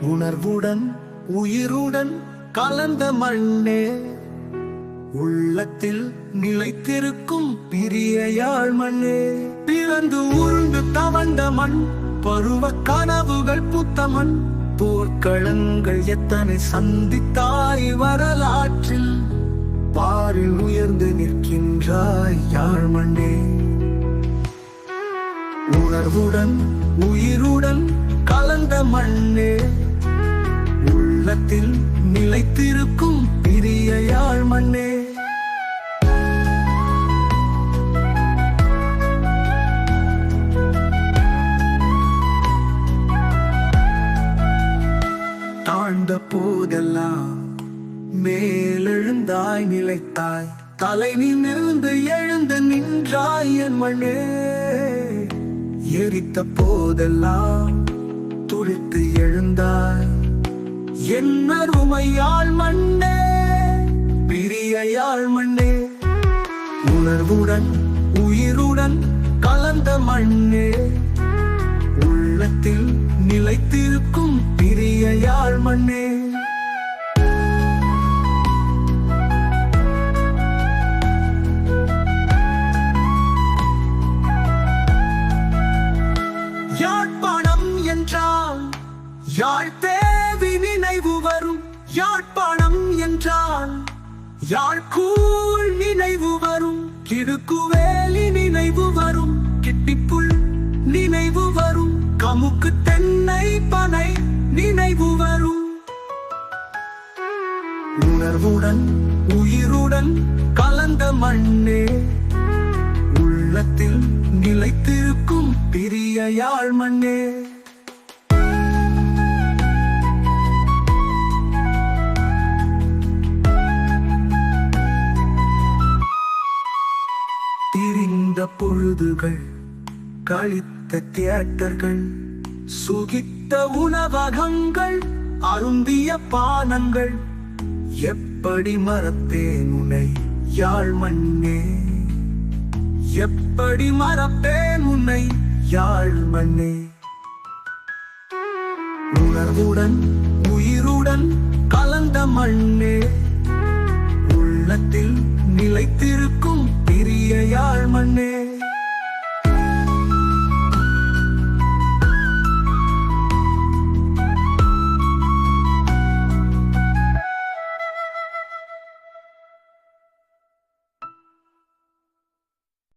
உணர்வுடன் உயிருடன் கலந்த மண்ணே. உள்ளத்தில் நிலைத்திருக்கும் பிரிய யாழ் மண்ணே. பிறந்து உருண்டு தவண்ட மண் பருவ கனவுகள் புத்த மண். போர்க்களங்கள் எத்தனை சந்தித்தாய் வரலாற்றில். பாரில் உயர்ந்து நிற்கின்றாய் யாழ் மண்ணே. உணர்வுடன் உயிருடன் கலந்த மண்ணே. உள்ளத்தில் நிலைத்திருக்கும் பிரியையாள் மண்ணே தாழ்ந்த போதெல்லாம் மேலெழுந்தாய் நிலைத்தாய். தலை நிமிர்ந்து எழுந்து நின்றாய் என் மண்ணே எரித்த போதெல்லாம் என் அருமையாள் மண்ணே பிரியையாள் மண்ணே உணர்வுடன் உயிருடன் கலந்த மண்ணே. உள்ளத்தில் நிலைத்திருக்கும் பிரிய மண்ணே. யாழ்ப்பாணம் என்றால் யாழ்த்தே நினைவு வரும். யாழ்ப்பாணம் என்றால் யாழ்கூழ் நினைவு வரும். கிடுக்குவேலி நினைவு வரும். கிட்டிப்புள் நினைவு வரும். கமுக்கு தென்னை பனை நினைவு வரும். உணர்வுடன் உயிருடன் கலந்த மண்ணே. உள்ளத்தில் நிலைத்திருக்கும் பிரிய யாழ் மண்ணே. திரிந்த பொழுதுகள் கழித்த தியேட்டர்கள் சுகித்த உணவகங்கள் அருந்திய பானங்கள். எப்படி மறப்பேன் உன்னை யாழ் மண்ணே? எப்படி மறப்பேன் உன்னை யாழ் மண்ணே? உணர்வுடன் உயிருடன் கலந்த மண்ணே. உள்ளத்தில் நிலைத்திரு மலையாள் மண்ணே?